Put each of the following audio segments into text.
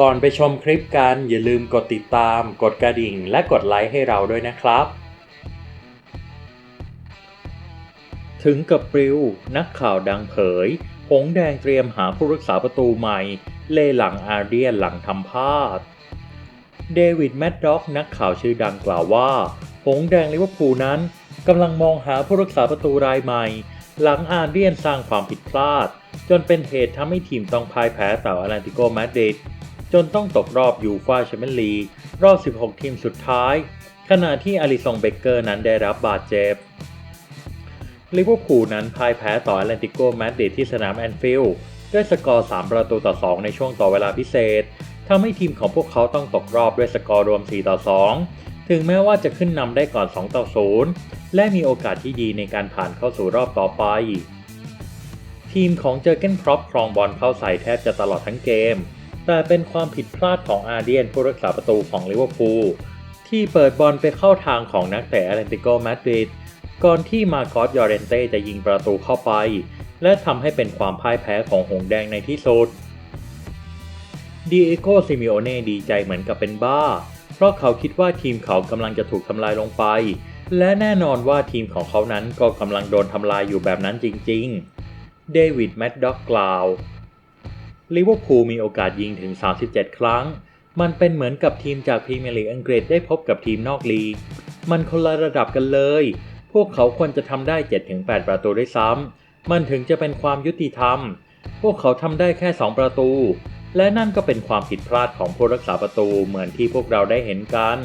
ก่อนไปชมคลิปกันอย่าลืมกดติดตาม กดกระดิ่ง และกดไลค์ให้เราด้วยนะครับ ถึงกับปลิว นักข่าวดังเผย หงแดงเตรียมหาผู้รักษาประตูใหม่ เล่หลังอาร์เดียนหลังทำพลาด เดวิดแมดด็อก นักข่าวชื่อดังกล่าวว่า หงแดงลิเวอร์พูลนั้นกำลังมองหาผู้รักษาประตูรายใหม่ หลังอาร์เดียนสร้างความผิดพลาด จนเป็นเหตุทำให้ทีมต้องพ่ายแพ้ต่ออารันติโกมาดริด จนต้องตกรอบยูฟ่าแชมเปี้ยนลีกรอบ 16 ทีมสุดท้าย ขณะที่อลิซองเบเกอร์นั้นได้รับบาดเจ็บลิเวอร์พูลนั้นพ่ายแพ้ต่อแอตเลติโกมาดริดที่สนามแอนฟิลด์ด้วยสกอร์ 3 ประตูต่อ 2 ในช่วงต่อเวลาพิเศษทำให้ทีมของพวกเขาต้องตกรอบด้วยสกอร์รวม 4 ต่อ 2 ถึงแม้ว่าจะขึ้นนำได้ก่อน 2 ต่อ 0 และมีโอกาสที่ดีในการผ่านเข้าสู่รอบต่อไป ทีมของเจอเกนครอปครองบอลเข้าใส่แทบจะตลอดทั้งเกม แต่เป็นความผิดพลาดของอาร์เดียนผู้รักษาประตูของลิเวอร์พูลที่เปิดบอลไปเข้าทางของนักเตะแอตเลติโกมาดริดก่อนที่มาคอสยอร์เรนเต้จะยิงประตูเข้าไป และทำให้เป็นความพ่ายแพ้ของหงแดงในที่สุดดีเอโกซิมิโอเน่ดีใจเหมือนกับเป็นบ้า เพราะเขาคิดว่าทีมเขากำลังจะถูกทำลายลงไป และแน่นอนว่าทีมของเขานั้นก็กำลังโดนทำลายอยู่แบบนั้นจริง ๆ เดวิดแมดด็อกกล่าว ลิเวอร์พูลมีโอกาสยิงถึง 37 ครั้ง มันเป็นเหมือนกับทีมจากพรีเมียร์ลีกอังกฤษได้พบกับทีมนอกลีก มันคนละระดับกันเลย พวกเขาควรจะทำได้ 7-8 ประตูด้วยซ้ำ มันถึงจะเป็นความยุติธรรม พวกเขาทำได้แค่ 2 ประตู และนั่นก็เป็นความผิดพลาดของผู้รักษาประตูเหมือนที่พวกเราได้เห็นกัน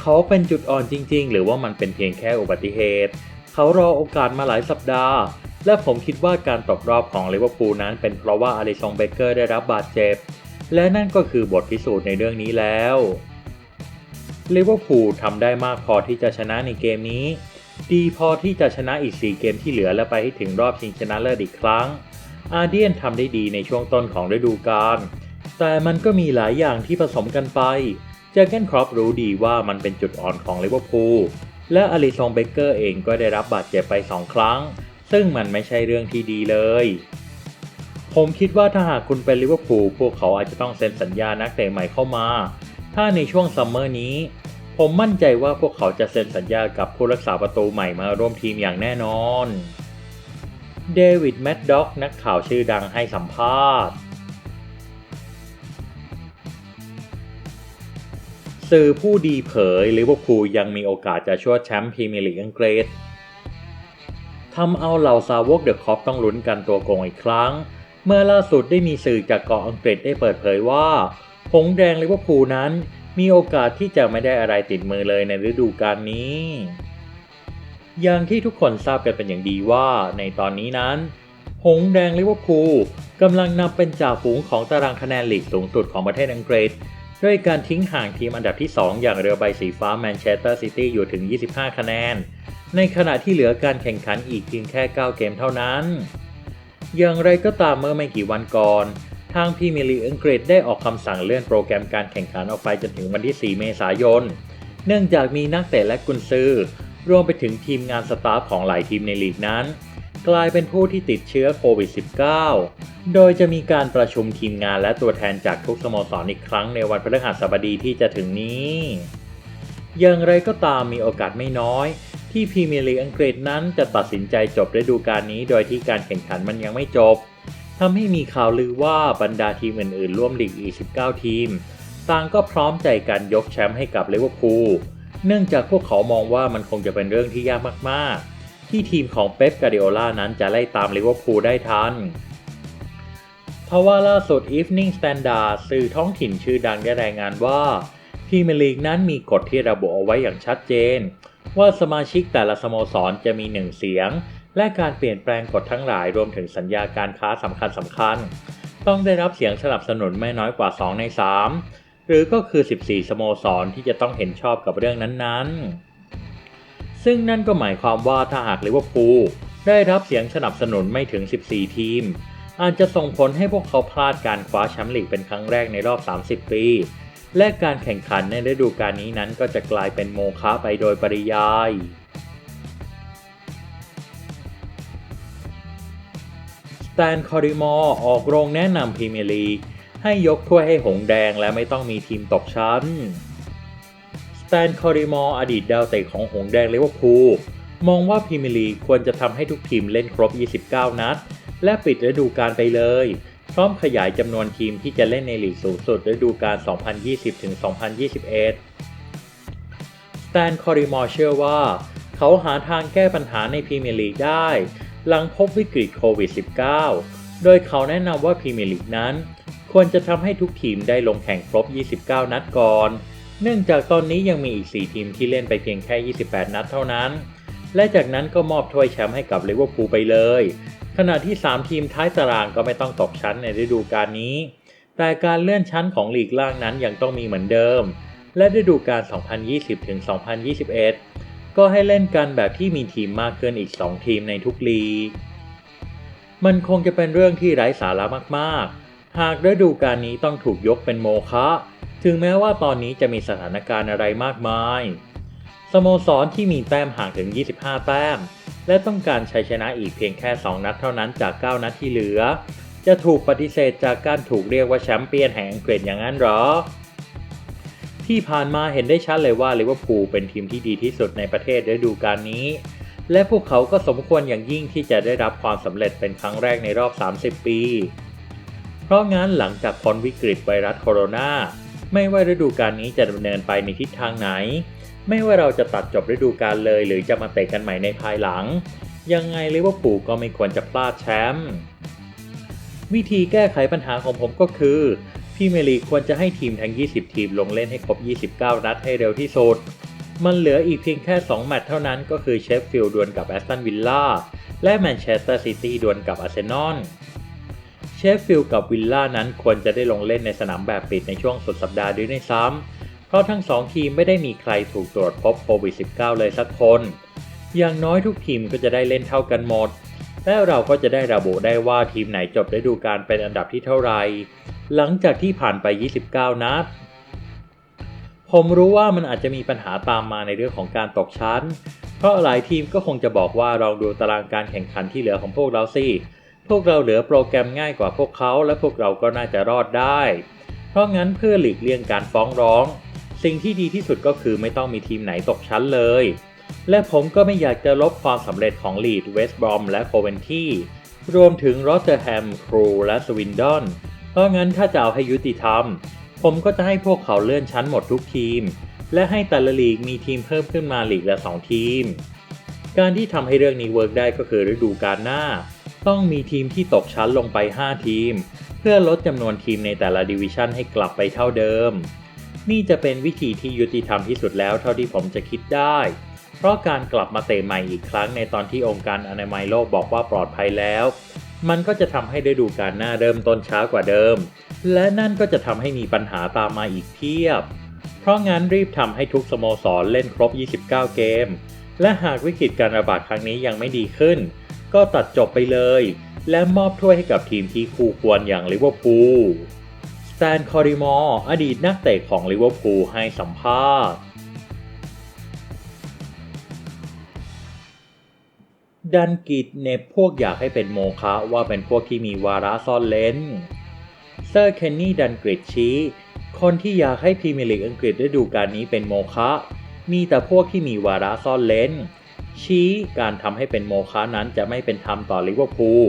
เขาเป็นจุดอ่อนจริง ๆ หรือว่ามันเป็นเพียงแค่อุบัติเหตุ เขารอโอกาสมาหลายสัปดาห์ และผมคิดว่าการตกรอบของลิเวอร์พูลนั้นเป็นเพราะว่าอาริซงเบเกอร์ได้รับบาดเจ็บ และนั่นก็คือบทพิสูจน์ในเรื่องนี้แล้วลิเวอร์พูลทำได้มากพอที่จะชนะในเกมนี้ ดีพอที่จะชนะอีก 4 เกมที่เหลือและไปให้ถึงรอบชิงชนะเลิศอีกครั้ง อาเดียนทำได้ดีในช่วงต้นของฤดูกาลแต่มันก็มีหลายอย่างที่ผสมกันไป เจอเกนครอปรู้ดีว่ามันเป็นจุดอ่อนของลิเวอร์พูลและอลิซงเบเกอร์เองก็ได้รับบาดเจ็บไป 2 ครั้ง ซึ่งมันไม่ใช่เรื่องที่ดีเลย ผมคิดว่าถ้าหากคุณเป็นลิเวอร์พูลพวกเขาอาจจะต้องเซ็นสัญญานักเตะใหม่เข้ามา ถ้าในช่วงซัมเมอร์นี้ ผมมั่นใจว่าพวกเขาจะเซ็นสัญญากับผู้รักษาประตูใหม่มาร่วมทีมอย่างแน่นอนเดวิดแมดด็อกนักข่าวชื่อดังให้สัมภาษณ์ สื่อผู้ดีเผยลิเวอร์พูลยังมีโอกาสจะชวดแชมป์พรีเมียร์ลีกอังกฤษ ทำเอาเหล่าสาวกเดอะคอปต้องลุ้นกันตัวโกงอีกครั้ง เมื่อล่าสุดได้มีสื่อจากเกาะอังกฤษได้เปิดเผยว่าหงแดงลิเวอร์พูลนั้น มีโอกาสที่จะไม่ได้อะไรติดมือเลยในฤดูกาลนี้ อย่างที่ทุกคนทราบกันเป็นอย่างดีว่าในตอนนี้นั้น หงแดงลิเวอร์พูลกำลังนำเป็นจ่าฝูงของตารางคะแนนลีกสูงสุดของประเทศอังกฤษด้วยการทิ้งห่างทีมอันดับที่ 2 อย่างเรือใบสีฟ้าแมนเชสเตอร์ซิตี้อยู่ถึง 25 คะแนน ในขณะที่เหลือการแข่งขันอีกเพียงแค่ 9 เกมเท่านั้น อย่างไรก็ตามเมื่อไม่กี่วันก่อน ทางพรีเมียร์ลีกอังกฤษได้ออกคำสั่งเลื่อนโปรแกรมการแข่งขันออกไปจนถึงวันที่ 4 เมษายน เนื่องจากมีนักเตะและกุนซือ รวมไปถึงทีมงานสตาฟของหลายทีมในลีกนั้น กลายเป็นผู้ที่ติดเชื้อโควิด -19 โดยจะมีการประชุมทีมงานและตัวแทนจากทุกสโมสรอีกครั้งในวันพฤหัสบดีที่จะถึงนี้ อย่างไรก็ตามมีโอกาสไม่น้อยที่พรีเมียร์ลีกอังกฤษนั้นจะตัดสินใจจบฤดูกาลนี้โดยที่การแข่งขันมันยังไม่จบทำให้มีข่าวลือว่าบรรดาทีมอื่นๆ ร่วมลีกอีก19 ทีม ต่างก็พร้อมใจกันยกแชมป์ให้กับลิเวอร์พูล เนื่องจากพวกเขามองว่ามันคงจะเป็นเรื่องที่ยากมากๆ ที่ทีมของเป๊ปกาเดโอล่านั้นจะไล่ตามลิเวอร์พูลได้ทันเพราะว่าล่าสุด Evening Standard สื่อท้องถิ่นชื่อดังได้รายงานว่าพรีเมียร์ลีกนั้นมีกฎที่ระบุเอาไว้อย่างชัดเจน ว่าสมาชิกแต่ละสโมสรจะมีหนึ่งเสียง และการเปลี่ยนแปลงกฎทั้งหลายรวมถึงสัญญาการค้าสำคัญสำคัญ ต้องได้รับเสียงสนับสนุนไม่น้อยกว่า 2 ใน 3 หรือก็คือ 14 สโมสรที่จะต้องเห็นชอบกับเรื่องนั้นๆ ซึ่งนั่นก็หมายความว่าถ้าหากลิเวอร์พูลได้รับเสียงสนับสนุนไม่ถึง 14 ทีม อาจจะส่งผลให้พวกเขาพลาดการคว้าแชมป์ลีกเป็นครั้งแรกในรอบ 30 ปี และการแข่งขันในฤดูกาลนี้นั้นก็จะกลายเป็นโมฆะไปโดยปริยาย สแตนคอริมอร์ออกโรงแนะนำพรีเมียร์ลีกให้ยกถ้วยให้หงแดงและไม่ต้องมีทีมตกชั้น สแตนคอริมอร์อดีตดาวเตะของหงแดงเลเวอร์พูลมองว่าพรีเมียร์ลีกควรจะทำให้ทุกทีมเล่นครบ 29 นัด และปิดฤดูกาลไปเลย พร้อมขยายจำนวนทีมที่จะเล่นในลีกสูงสุดฤดูกาล 2020-2021 แตนคอริมอร์เชื่อว่า เขาหาทางแก้ปัญหาในพรีเมียร์ลีกได้ หลังพบวิกฤตโควิด -19 โดยเขาแนะนำว่าพรีเมียร์ลีกนั้น ควรจะทำให้ทุกทีมได้ลงแข่งครบ 29 นัดก่อน เนื่องจากตอนนี้ยังมีอีก 4 ทีมที่เล่นไปเพียงแค่ 28 นัดเท่านั้น และจากนั้นก็มอบถ้วยแชมป์ให้กับลิเวอร์พูลไปเลย ขณะที่ 3 ทีมท้ายตารางก็ไม่ต้องตกชั้นในฤดูกาลนี้ แต่การเลื่อนชั้นของลีกล่างนั้นยังต้องมีเหมือนเดิม และฤดูกาล 2020-2021 ก็ให้เล่นกันแบบที่มีทีมมากเกินอีก 2 ทีมในทุกลีก มันคงจะเป็นเรื่องที่ไร้สาระมากๆ หากฤดูกาลนี้ต้องถูกยกเป็นโมฆะ ถึงแม้ว่าตอนนี้จะมีสถานการณ์อะไรมากมาย สโมสรที่มีแต้มห่างถึง 25 แต้ม และต้องการชัยชนะอีกเพียงแค่ 2 นัดเท่านั้นจาก 9 นัดที่เหลือ จะถูกปฏิเสธจากการถูกเรียกว่าแชมป์เปี้ยนแห่งอังกฤษอย่างนั้นหรอ ที่ผ่านมาเห็นได้ชัดเลยว่าลิเวอร์พูลเป็นทีมที่ดีที่สุดในประเทศฤดูกาลนี้ และพวกเขาก็สมควรอย่างยิ่งที่จะได้รับความสำเร็จเป็นครั้งแรกในรอบ 30 ปี เพราะงั้นหลังจากพ้นวิกฤตไวรัสโคโรนาไม่ว่าฤดูกาลนี้จะดำเนินไปในทิศทางไหน ไม่ว่าเราจะตัดจบฤดูกาลเลย หรือจะมาเตะกันใหม่ในภายหลัง ยังไงลิเวอร์พูลก็ไม่ควรจะพลาดแชมป์วิธีแก้ไขปัญหาของผมก็คือพรีเมลีควรจะให้ทีมทั้ง 20 ทีมลงเล่นให้ครบ 29 นัดให้เร็วที่สุด มันเหลืออีกเพียงแค่ 2 แมตช์เท่านั้นก็คือเชฟฟิลด์ดวลกับแอสตันวิลล่าและแมนเชสเตอร์ซิตี้ดวลกับอาร์เซนอล เชฟฟิลด์กับวิลล่านั้นควรจะได้ลงเล่นในสนามแบบปิดในช่วงสุดสัปดาห์ด้วยในซ้ำ เพราะทั้งสองทีมไม่ได้มีใครถูกตรวจพบโควิด -19 เลยสักคน อย่างน้อยทุกทีมก็จะได้เล่นเท่ากันหมด และเราก็จะได้ระบุได้ว่าทีมไหนจบฤดูกาลเป็นอันดับที่เท่าไหร่หลังจากที่ผ่านไป 29 นัด ผมรู้ว่ามันอาจจะมีปัญหาตามมาในเรื่องของการตกชั้น เพราะหลายทีมก็คงจะบอกว่าลองดูตารางการแข่งขันที่เหลือของพวกเราสิพวกเราเหลือโปรแกรมง่ายกว่าพวกเขา และพวกเราก็น่าจะรอดได้ เพราะงั้นเพื่อหลีกเลี่ยงการฟ้องร้อง สิ่งที่ดีที่สุดก็คือไม่ต้องมีทีมไหนตกชั้นเลย และผมก็ไม่อยากจะลบความสำเร็จของลีดเวสต์บรอมและโคเวนที่รวมถึงรอตเตอร์แฮมครูและสวินดอน เพราะงั้นถ้าจะเอาให้ยุติธรรม ผมก็จะให้พวกเขาเลื่อนชั้นหมดทุกทีม และให้แต่ละลีกมีทีมเพิ่มขึ้นมาลีกละ 2 ทีม การที่ทำให้เรื่องนี้เวิร์กได้ก็คือฤดูกาลหน้า ต้องมีทีมที่ตกชั้นลงไป 5 ทีม เพื่อลดจำนวนทีมในแต่ละดิวิชันให้กลับไปเท่าเดิม นี่จะเป็นวิธีที่ยุติธรรมที่สุดแล้วเท่าที่ผมจะคิดได้ เพราะการกลับมาเตะใหม่อีกครั้งในตอนที่องค์การอนามัยโลกบอกว่าปลอดภัยแล้ว มันก็จะทำให้ฤดูกาลหน้าเริ่มต้นช้ากว่าเดิม และนั่นก็จะทำให้มีปัญหาตามมาอีกเพียบ เพราะงั้นรีบทำให้ทุกสโมสรเล่นครบ 29 เกม และหากวิกฤตการระบาดครั้งนี้ยังไม่ดีขึ้น ก็ตัดจบไปเลย และมอบถ้วยให้กับทีมที่คู่ควรอย่างลิเวอร์พูล แตนคอริมอร์อดีตนักเตะของลิเวอร์พูลให้สัมภาษณ์ดันกิดเนบพวกอยากให้เป็นโมฆะว่าเป็นพวกที่มีวาระซ่อนเลนเซอร์เคนนี่ดันกริดชี้คนที่อยากให้พรีเมียร์ลีกอังกฤษฤดูกาลนี้เป็นโมฆะมีแต่พวกที่มีวาระซ่อนเลนชี้การทำให้เป็นโมฆะนั้นจะไม่เป็นธรรมต่อลิเวอร์พูล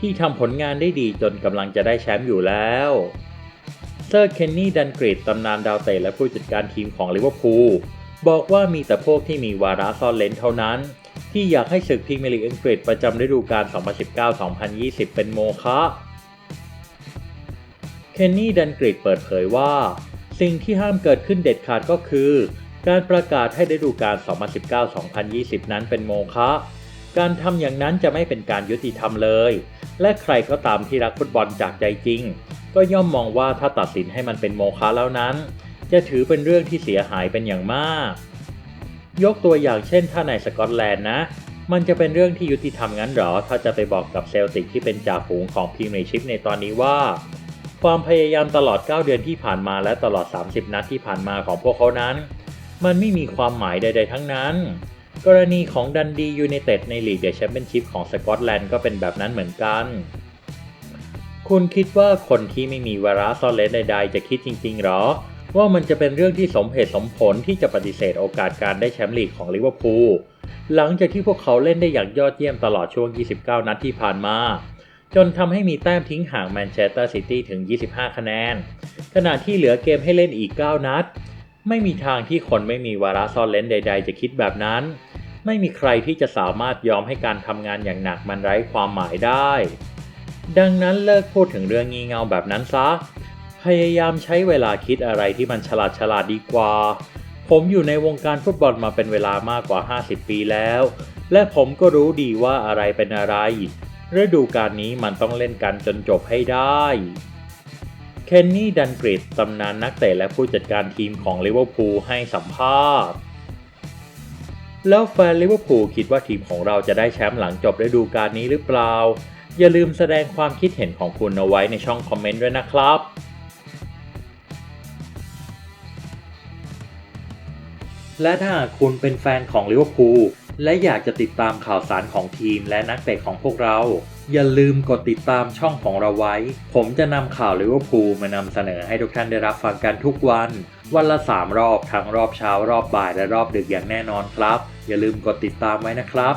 ที่ทำผลงานได้ดีจนกำลังจะได้แชมป์อยู่แล้ว เซอร์เคนนี่ดันกริดตำนานดาวเตะและผู้จัดการทีมของลิเวอร์พูลบอกว่ามีแต่พวกที่มีวาระซ่อนเลนเท่านั้น ที่อยากให้ศึกพรีเมียร์ลีกอังกฤษประจำฤดูกาล 2019-2020 เป็นโมฆะเคนนี่ดันกริดเปิดเผยว่า สิ่งที่ห้ามเกิดขึ้นเด็ดขาดก็คือ การประกาศให้ฤดูกาล 2019-2020 นั้นเป็นโมฆะการทำอย่างนั้นจะไม่เป็นการยุติธรรมเลย และใครก็ตามที่รักฟุตบอลจากใจจริง ก็ย่อมมองว่าถ้าตัดสินให้มันเป็นโมฆะแล้วนั้น จะถือเป็นเรื่องที่เสียหายเป็นอย่างมาก ยกตัวอย่างเช่น ถ้าในสกอตแลนด์นะ มันจะเป็นเรื่องที่ยุติธรรมงั้นหรอ ถ้าจะไปบอกกับเซลติกที่เป็นจ่าฝูงของพรีเมียร์ชิพในตอนนี้ว่า ความพยายามตลอด 9 เดือนที่ผ่านมาและตลอด 30 นัดที่ผ่านมาของพวกเขานั้น มันไม่มีความหมายใด ๆ ทั้งนั้น กรณีของดันดียูไนเต็ดในลีกเดอะแชมเปี้ยนชิพของสกอตแลนด์ก็เป็นแบบนั้นเหมือนกัน คุณคิดว่าคนที่ไม่มีวาระซ่อนเร้นใดๆ จะคิดจริง ๆ หรอ ว่ามันจะเป็นเรื่องที่สมเหตุสมผลที่จะปฏิเสธโอกาสการได้แชมป์ลีกของลิเวอร์พูลหลังจากที่พวกเขาเล่นได้อย่างยอดเยี่ยมตลอดช่วง 29 นัดที่ผ่านมา จนทำให้มีแต้มทิ้งห่างแมนเชสเตอร์ซิตี้ถึง 25 คะแนน ขณะที่เหลือเกมให้เล่นอีก 9 นัด ไม่มีทางที่คนไม่มีวาระซ่อนเร้นใด ๆ จะคิดแบบนั้น ไม่มีใครที่จะสามารถยอมให้การทำงานอย่างหนักมันไร้ความหมายได้ ดังนั้นเลิกพูดถึงเรื่องงี่เง่าแบบนั้นซะ พยายามใช้เวลาคิดอะไรที่มันฉลาดฉลาดดีกว่า ผมอยู่ในวงการฟุตบอลมาเป็นเวลามากกว่า 50 ปีแล้ว และผมก็รู้ดีว่าอะไรเป็นอะไร ฤดูกาลนี้มันต้องเล่นกันจนจบให้ได้เคนนี่ดันกริดตำนานนักเตะและผู้จัดการทีมของลิเวอร์พูลให้สัมภาษณ์แล้วแฟนลิเวอร์พูลคิดว่าทีมของเราจะได้แชมป์หลังจบฤดูกาลนี้หรือเปล่า อย่าลืมแสดงความคิดเห็นของคุณเอาไว้ในช่องคอมเมนต์ด้วยนะครับและถ้าคุณเป็นแฟนของลิเวอร์พูลและอยากจะติดตามข่าวสารของทีมและนักเตะของพวกเรา อย่าลืมกดติดตามช่องของเราไว้ ผมจะนำข่าวลิเวอร์พูลมานำเสนอให้ทุกท่านได้รับฟังกันทุกวัน วันละ 3 รอบทั้งรอบเช้ารอบบ่ายและรอบดึกอย่างแน่นอนครับ อย่าลืมกดติดตามไว้นะครับ